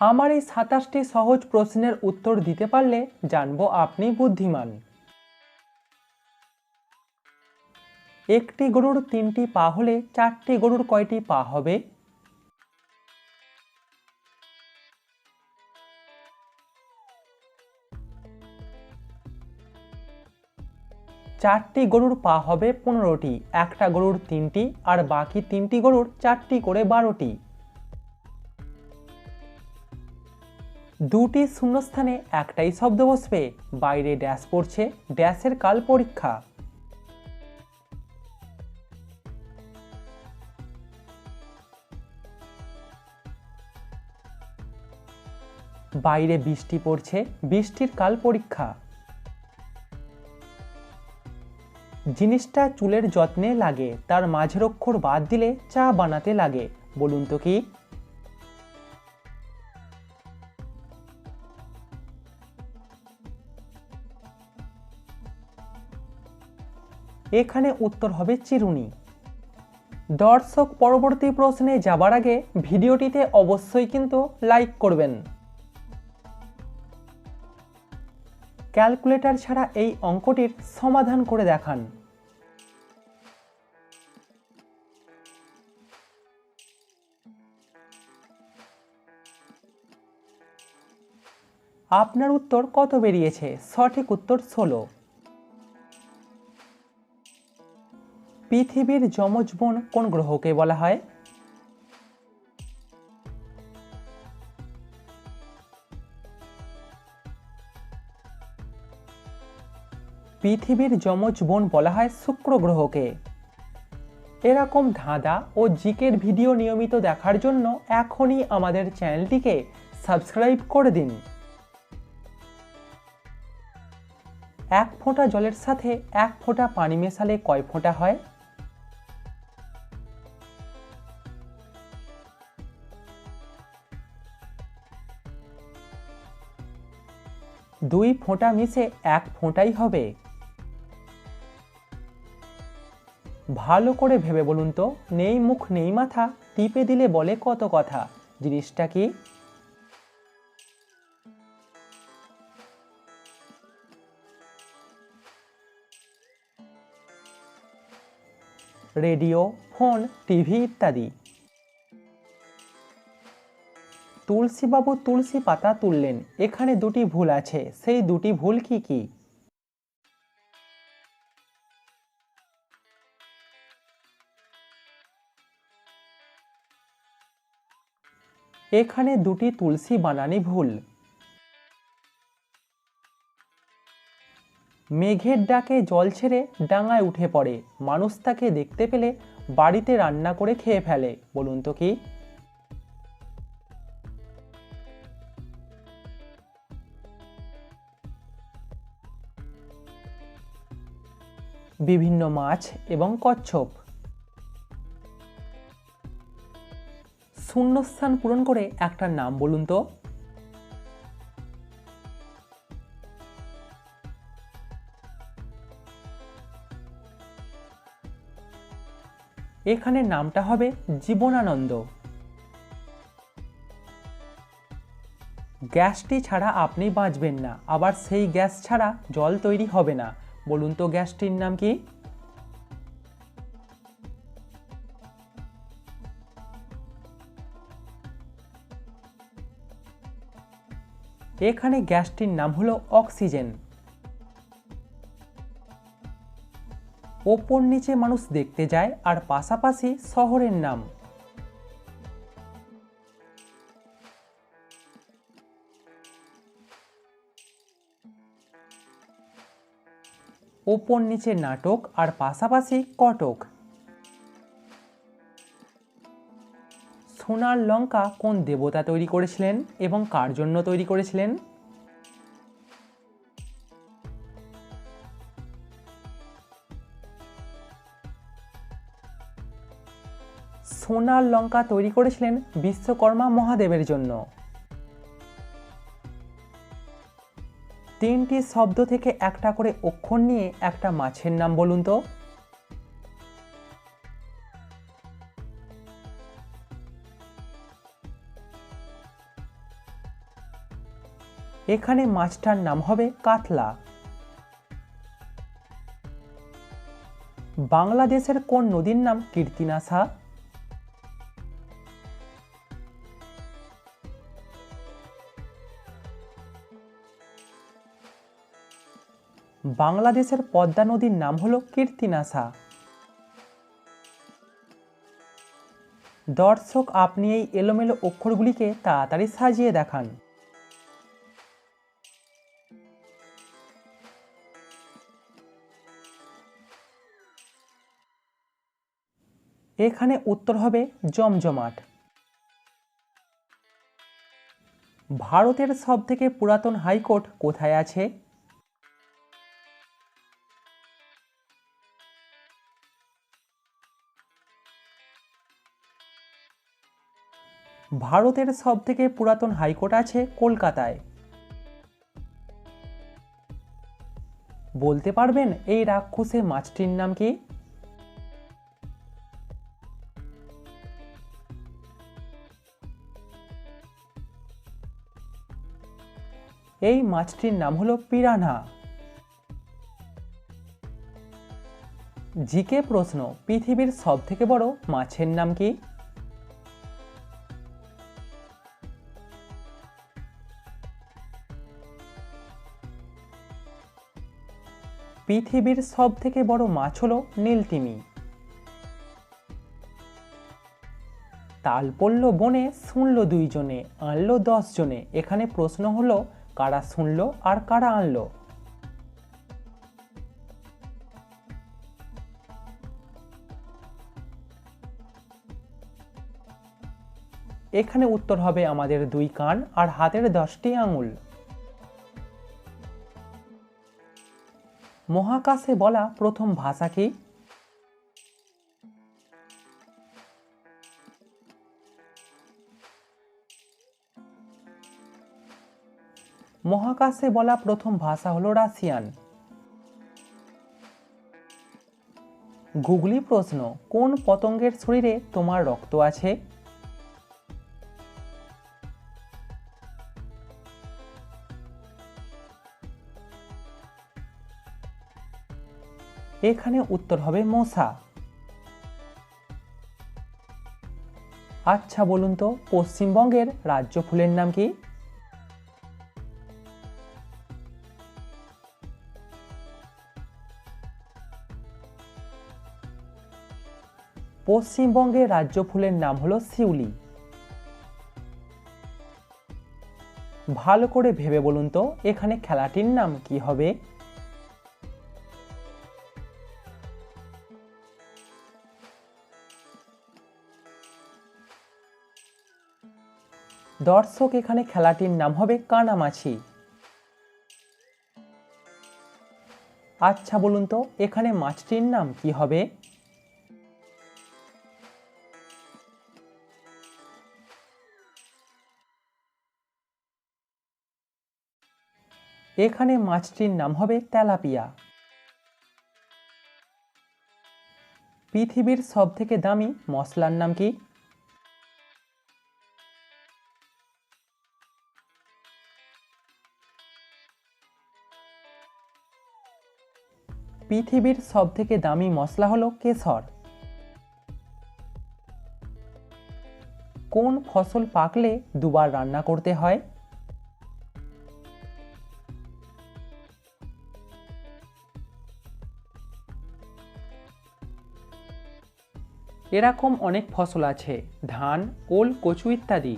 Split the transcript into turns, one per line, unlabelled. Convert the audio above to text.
আমার এই সাতাশটি সহজ প্রশ্নের উত্তর দিতে পারলে জানব আপনি বুদ্ধিমান। একটি গরুর তিনটি পা হলে চারটি গরুর কয়টি পা হবে? চারটি গরুর পা হবে পনেরোটি, একটা গরুর তিনটি আর বাকি তিনটি গরুর চারটি করে বারোটি। দুটি শূন্যস্থানে একটাই শব্দ বসবে। বাইরে ড্যাশ পড়ছে, ড্যাশের কাল পরীক্ষা। বাইরে বৃষ্টি পড়ছে, বৃষ্টির কাল পরীক্ষা। জিনিসটা চুলের যত্নে লাগে, তার মাঝের অক্ষর বাদ দিলে চা বানাতে লাগে। বলুন তো কি? এখানে উত্তর হবে চিরুনি। দর্শক, পরবর্তী প্রশ্নে যাবার আগে ভিডিওটিতে অবশ্যই কিন্তু লাইক করবেন। ক্যালকুলেটর ছাড়া এই অঙ্কটির সমাধান করে দেখান। আপনার উত্তর কত বেরিয়েছে? সঠিক উত্তর ষোলো। পৃথিবীর যমজ বোন কোন গ্রহকে বলা হয়? পৃথিবীর যমজ বোন বলা হয় শুক্র গ্রহকে। এরকম ধাঁধা ও জিকের ভিডিও নিয়মিত দেখার জন্য এখনই আমাদের চ্যানেলটিকে সাবস্ক্রাইব করে দিন। এক ফোঁটা জলের সাথে এক ফোঁটা পানি মেশালে কয় ফোঁটা হয়? দুই ফোঁটা মিশে এক ফোঁটাই হবে। ভালো করে ভেবে বলুন তো, নেই মুখ, নেই মাথা, টিপে দিলে বলে কত কথা। জিনিসটা কি? রেডিও, ফোন, টিভি ইত্যাদি। তুলসীবাবু তুলসী পাতা তুললেন। এখানে দুটি ভুল আছে, সেই দুটি ভুল কি কি? এখানে দুটি তুলসী বানানি ভুল। মেঘের ডাকে জল ছেড়ে ডাঙায় উঠে পড়ে। মানুষ তাকে দেখতে পেলে বাড়িতে রান্না করে খেয়ে ফেলে। বলুন তো কি? বিভিন্ন মাছ এবং কচ্ছপ। শূন্যস্থান পূরণ করে একটা নাম বলুন তো। এখানে নামটা হবে জীবনানন্দ। গ্যাসটি ছাড়া আপনি বাঁচবেন না, আবার সেই গ্যাস ছাড়া জল তৈরি হবে না। বলুন তো, গ্যাসটির নাম কি? এখানে গ্যাসটির নাম হলো অক্সিজেন। ওপর নিচে মানুষ দেখতে যায়, আর পাশাপাশি শহরের নাম। ওপর নিচে নাটক আর পাশাপাশি কটক। সোনার লঙ্কা কোন দেবতা তৈরি করেছিলেন এবং কার জন্য তৈরি করেছিলেন? সোনার লঙ্কা তৈরি করেছিলেন বিশ্বকর্মা মহাদেবের জন্য। তিনটি শব্দ থেকে একটা করে অক্ষর নিয়ে একটা মাছের নাম বলুন তো। এখানে মাছটার নাম হবে কাতলা। বাংলাদেশের কোন নদীর নাম কীর্তিনাশা? বাংলাদেশের পদ্মা নদীর নাম হল কীর্তিনাশা দর্শক, আপনি এই এলোমেলো অক্ষরগুলিকে তাড়াতাড়ি সাজিয়ে দেখান। এখানে উত্তর হবে জমজমাট। ভারতের সবথেকে পুরাতন হাইকোর্ট কোথায় আছে? ভারতের সবথেকে পুরাতন হাইকোর্ট আছে কলকাতায়। বলতে পারবেন এই রাক্ষসে মাছটির নাম কি? এই মাছটির নাম হলো পিরানহা জিকে প্রশ্ন, পৃথিবীর সব থেকে বড় মাছের নাম কি? পৃথিবীর সব থেকে বড় মাছ হলো নীলতিমি। তাল পড়ল বনে, শুনল দুইজনে, আনলো জনে এখানে প্রশ্ন হলো, কারা শুনলো আর কারা আনলো? এখানে উত্তর হবে আমাদের দুই কান আর হাতের দশটি আঙুল। মহাকাশে বলা প্রথম ভাষা কি? মহাকাশে বলা প্রথম ভাষা হলো রাশিয়ান। গুগলি প্রশ্ন, কোন পতঙ্গের শরীরে তোমার রক্ত আছে? এখানে উত্তর হবে মশা। আচ্ছা বলুন তো, পশ্চিমবঙ্গের রাজ্য ফুলের নাম কি? পশ্চিমবঙ্গের রাজ্য ফুলের নাম হলো শিউলি। ভালো করে ভেবে বলুন তো, এখানে খেলাটির নাম কি হবে? দর্শক এখানে খেলাটির নাম হবে কানামাছি। আচ্ছা বলুন তো, এখানে মাছটির নাম কি হবে? এখানে মাছটির নাম হবে তেলাপিয়া। পৃথিবীর সব থেকে দামি মশলার নাম কি? পৃথিবীর সব থেকে দামি মশলা হলো কেশর। কোন ফসল পাকলে দুবার রান্না করতে হয়? এরকম অনেক ফসল আছে, ধান ওল কচু ইত্যাদি।